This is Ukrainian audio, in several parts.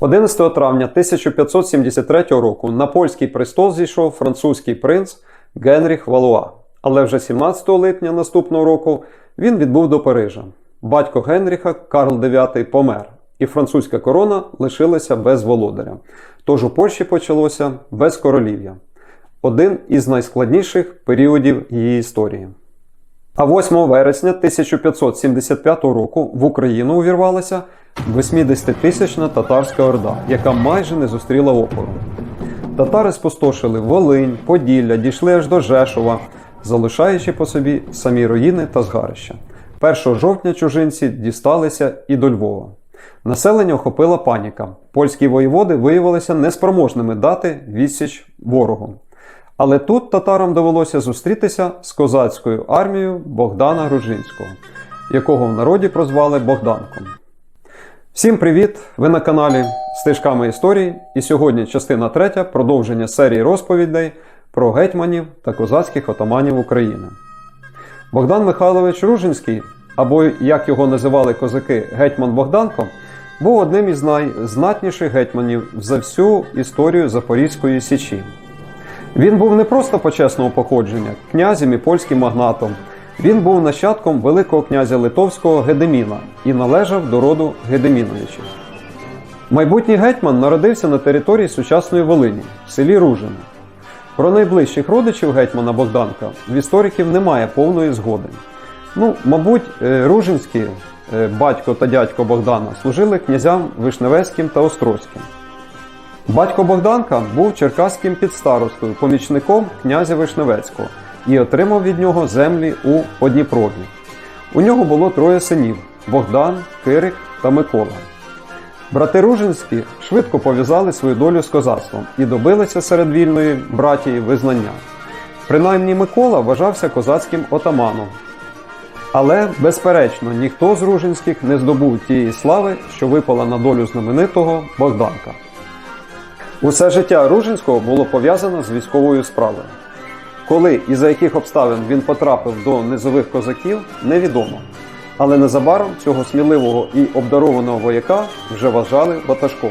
11 травня 1573 року на польський престол зійшов французький принц Генріх Валуа. Але вже 17 липня наступного року він відбув до Парижа. Батько Генріха Карл IX помер, і французька корона лишилася без володаря. Тож у Польщі почалося безкоролів'я. Один із найскладніших періодів її історії. А 8 вересня 1575 року в Україну увірвалася 80-тисячна татарська орда, яка майже не зустріла опору. Татари спустошили Волинь, Поділля, дійшли аж до Жешова, залишаючи по собі самі руїни та згарища. 1 жовтня чужинці дісталися і до Львова. Населення охопила паніка. Польські воєводи виявилися неспроможними дати відсіч ворогу. Але тут татарам довелося зустрітися з козацькою армією Богдана Гружинського, якого в народі прозвали Богданком. Всім привіт! Ви на каналі Стежками історії, і сьогодні частина третя продовження серії розповідей про гетьманів та козацьких отаманів України. Богдан Михайлович Ружинський, або як його називали козаки Гетьман Богданко, був одним із найзнатніших гетьманів за всю історію Запорізької Січі. Він був не просто почесного походження, князем і польським магнатом. Він був нащадком Великого князя Литовського Гедеміна і належав до роду Гедеміновичів. Майбутній гетьман народився на території сучасної Волині, в селі Ружине. Про найближчих родичів гетьмана Богданка в істориків немає повної згоди. Ну, мабуть, е, Ружинські, е, батько та дядько Богдана, служили князям Вишневецьким та Острозьким. Батько Богданка був черкаським підстаростою, помічником князя Вишневецького і отримав від нього землі у Подніпров'ї. У нього було троє синів Богдан, Кирик та Микола. Брати Ружинські швидко пов'язали свою долю з козацтвом і добилися серед вільної братії визнання. Принаймні Микола вважався козацьким отаманом. Але, безперечно, ніхто з Ружинських не здобув тієї слави, що випала на долю знаменитого Богданка. Усе життя Ружинського було пов'язано з військовою справою. Коли і за яких обставин він потрапив до низових козаків, невідомо. Але незабаром цього сміливого і обдарованого вояка вже вважали ватажком.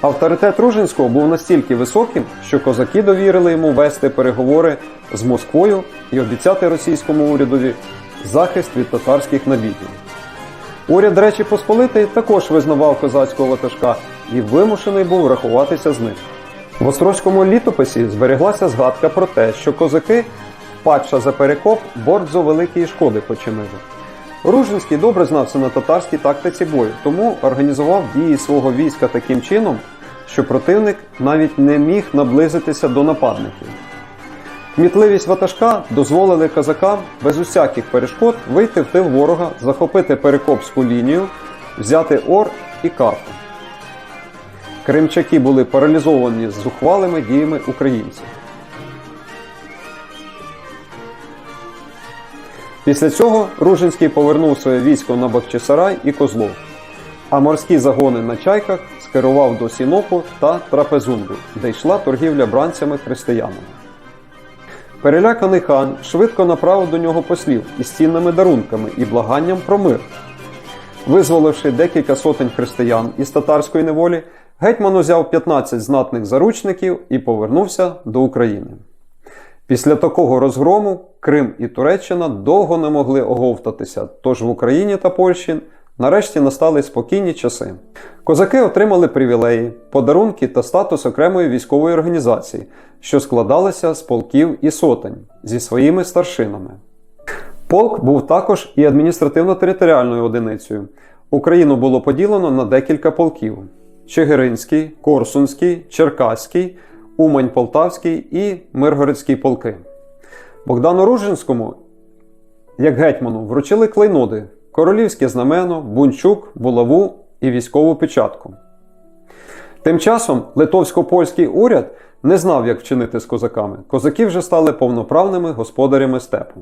Авторитет Ружинського був настільки високим, що козаки довірили йому вести переговори з Москвою і обіцяти російському урядові захист від татарських набігів. Уряд Речі Посполитої також визнавав козацького ватажка і вимушений був рахуватися з ним. В Острозькому літописі збереглася згадка про те, що козаки, падша за перекоп, бордзо великої шкоди починили. Ружинський добре знався на татарській тактиці бою, тому організував дії свого війська таким чином, що противник навіть не міг наблизитися до нападників. Кмітливість ватажка дозволили козакам без усяких перешкод вийти в тил ворога, захопити перекопську лінію, взяти ор і карту. Кримчаки були паралізовані зухвалими діями українців. Після цього Ружинський повернув своє військо на Бахчисарай і Козлов, а морські загони на чайках скерував до Сінопу та Трапезунду, де йшла торгівля бранцями-християнами. Переляканий хан швидко направив до нього послів із цінними дарунками і благанням про мир. Визволивши декілька сотень християн із татарської неволі, гетьман узяв 15 знатних заручників і повернувся до України. Після такого розгрому Крим і Туреччина довго не могли оговтатися, тож в Україні та Польщі нарешті настали спокійні часи. Козаки отримали привілеї, подарунки та статус окремої військової організації, що складалася з полків і сотень зі своїми старшинами. Полк був також і адміністративно-територіальною одиницею. Україну було поділено на декілька полків: Чигиринський, Корсунський, Черкаський, Умань Полтавський і Миргородський полки. Богдану Ружинському, як гетьману, вручили клейноди, королівське знамено, бунчук, булаву і військову печатку. Тим часом литовсько-польський уряд не знав, як вчинити з козаками. Козаки вже стали повноправними господарями степу.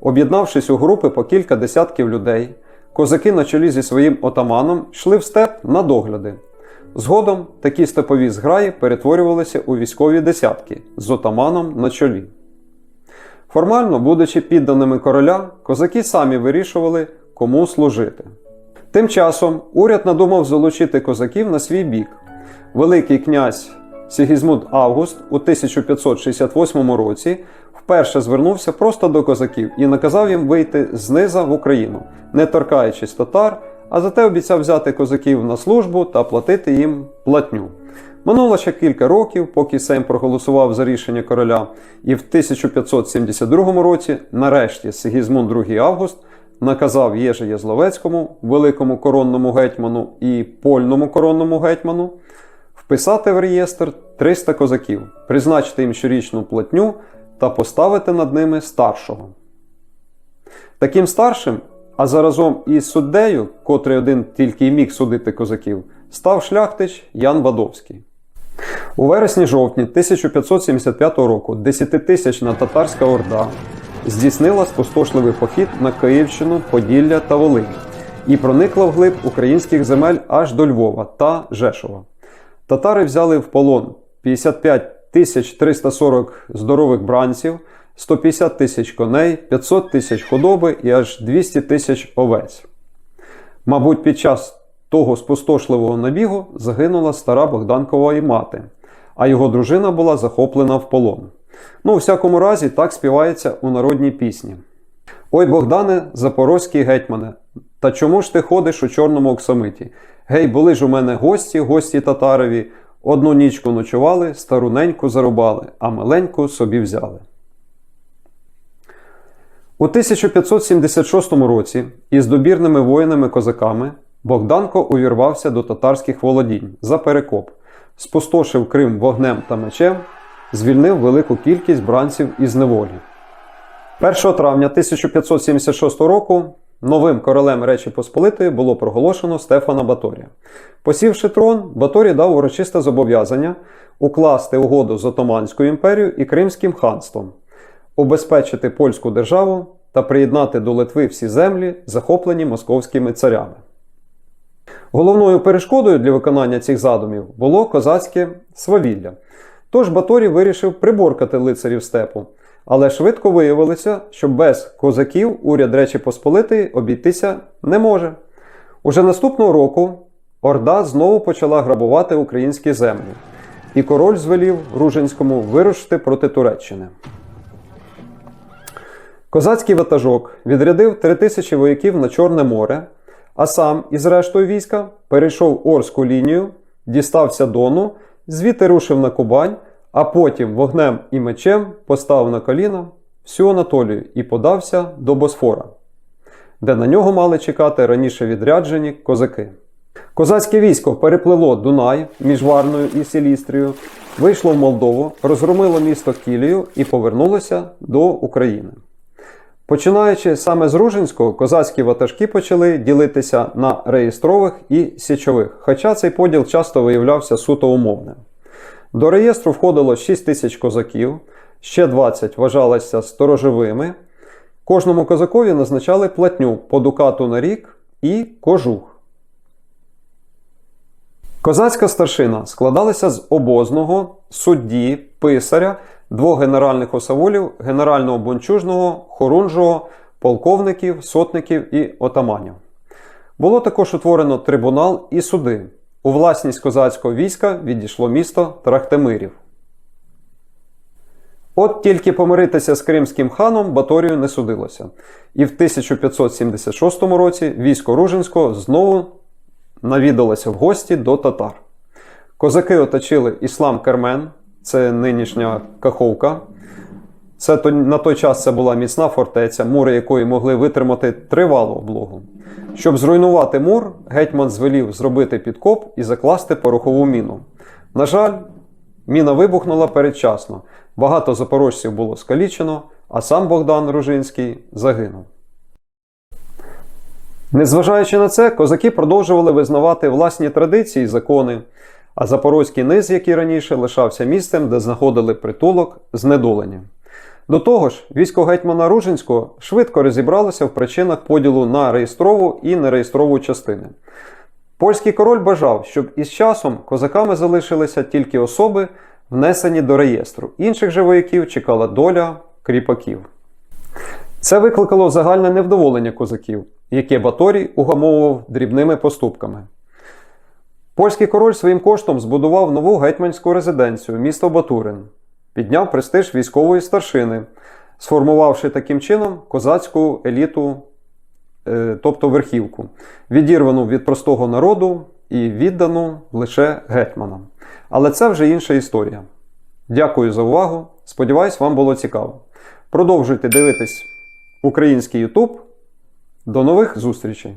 Об'єднавшись у групи по кілька десятків людей, козаки на чолі зі своїм отаманом йшли в степ на догляди. Згодом такі степові зграї перетворювалися у військові десятки з отаманом на чолі. Формально, будучи підданими короля, козаки самі вирішували, кому служити. Тим часом уряд надумав залучити козаків на свій бік. Великий князь Сігізмунд Август у 1568 році вперше звернувся просто до козаків і наказав їм вийти зниза в Україну, не торкаючись татар, а зате обіцяв взяти козаків на службу та платити їм платню. Минуло ще кілька років, поки Сейм проголосував за рішення короля, і в 1572 році, нарешті, Сигізмунд II Август наказав Єжи Язловецькому, великому коронному гетьману і польному коронному гетьману вписати в реєстр 300 козаків, призначити їм щорічну платню та поставити над ними старшого. Таким старшим, а заразом і суддею, котрий один тільки й міг судити козаків, став шляхтич Ян Вадовський. У вересні-жовтні 1575 року десятитисячна татарська орда здійснила спустошливий похід на Київщину, Поділля та Волинь і проникла вглиб українських земель аж до Львова та Жешова. Татари взяли в полон 55 тисяч 340 здорових бранців, 150 тисяч коней, 500 тисяч худоби і аж 200 тисяч овець. Мабуть, під час того спустошливого набігу загинула стара Богданкова і мати, а його дружина була захоплена в полон. Ну, у всякому разі, так співається у народній пісні. Ой Богдане, запорозький гетьмане, та чому ж ти ходиш у чорному оксамиті? Гей, були ж у мене гості, гості татарові, одну нічку ночували, стару неньку зарубали, а миленьку собі взяли. У 1576 році із добірними воїнами-козаками Богданко увірвався до татарських володінь за перекоп, спустошив Крим вогнем та мечем, звільнив велику кількість бранців із неволі. 1 травня 1576 року новим королем Речі Посполитої було проголошено Стефана Баторія. Посівши трон, Баторій дав урочисте зобов'язання укласти угоду з Отоманською імперією і Кримським ханством, убезпечити польську державу та приєднати до Литви всі землі, захоплені московськими царями. Головною перешкодою для виконання цих задумів було козацьке свавілля. Тож Баторій вирішив приборкати лицарів степу, але швидко виявилося, що без козаків уряд Речі Посполитої обійтися не може. Уже наступного року Орда знову почала грабувати українські землі, і король звелів Ружинському вирушити проти Туреччини. Козацький ватажок відрядив три тисячі вояків на Чорне море, а сам із рештою війська перейшов Орську лінію, дістався Дону, звідти рушив на Кубань, а потім вогнем і мечем поставив на коліна всю Анатолію і подався до Босфора, де на нього мали чекати раніше відряджені козаки. Козацьке військо переплило Дунай між Варною і Сілістрією, вийшло в Молдову, розгромило місто Кілію і повернулося до України. Починаючи саме з Ружинського, козацькі ватажки почали ділитися на реєстрових і січових, хоча цей поділ часто виявлявся суто умовним. До реєстру входило 6 тисяч козаків, ще 20 вважалися сторожовими. Кожному козакові назначали платню по дукату на рік і кожух. Козацька старшина складалася з обозного, судді, писаря, двох генеральних осавулів, генерального бончужного, хорунжого, полковників, сотників і отаманів. Було також утворено трибунал і суди. У власність козацького війська відійшло місто Трахтемирів. От тільки помиритися з кримським ханом Баторію не судилося. І в 1576 році військо Ружинського знову навідалося в гості до татар. Козаки оточили іслам Кермен, це нинішня Каховка. Це на той час це була міцна фортеця, мури якої могли витримати тривалу облогу. Щоб зруйнувати мур, гетьман звелів зробити підкоп і закласти порохову міну. На жаль, міна вибухнула передчасно. Багато запорожців було скалічено, а сам Богдан Ружинський загинув. Незважаючи на це, козаки продовжували визнавати власні традиції і закони, а Запорозький низ, який раніше лишався місцем, де знаходили притулок, знедолені. До того ж, військо гетьмана Ружинського швидко розібралося в причинах поділу на реєстрову і нереєстрову частини. Польський король бажав, щоб із часом козаками залишилися тільки особи, внесені до реєстру. Інших же вояків чекала доля кріпаків. Це викликало загальне невдоволення козаків, яке Баторій угамовував дрібними поступками. Польський король своїм коштом збудував нову гетьманську резиденцію місто Батурин, підняв престиж військової старшини, сформувавши таким чином козацьку еліту, е, тобто верхівку, відірвану від простого народу і віддану лише гетьманам. Але це вже інша історія. Дякую за увагу. Сподіваюсь, вам було цікаво. Продовжуйте дивитись український YouTube. До нових зустрічей!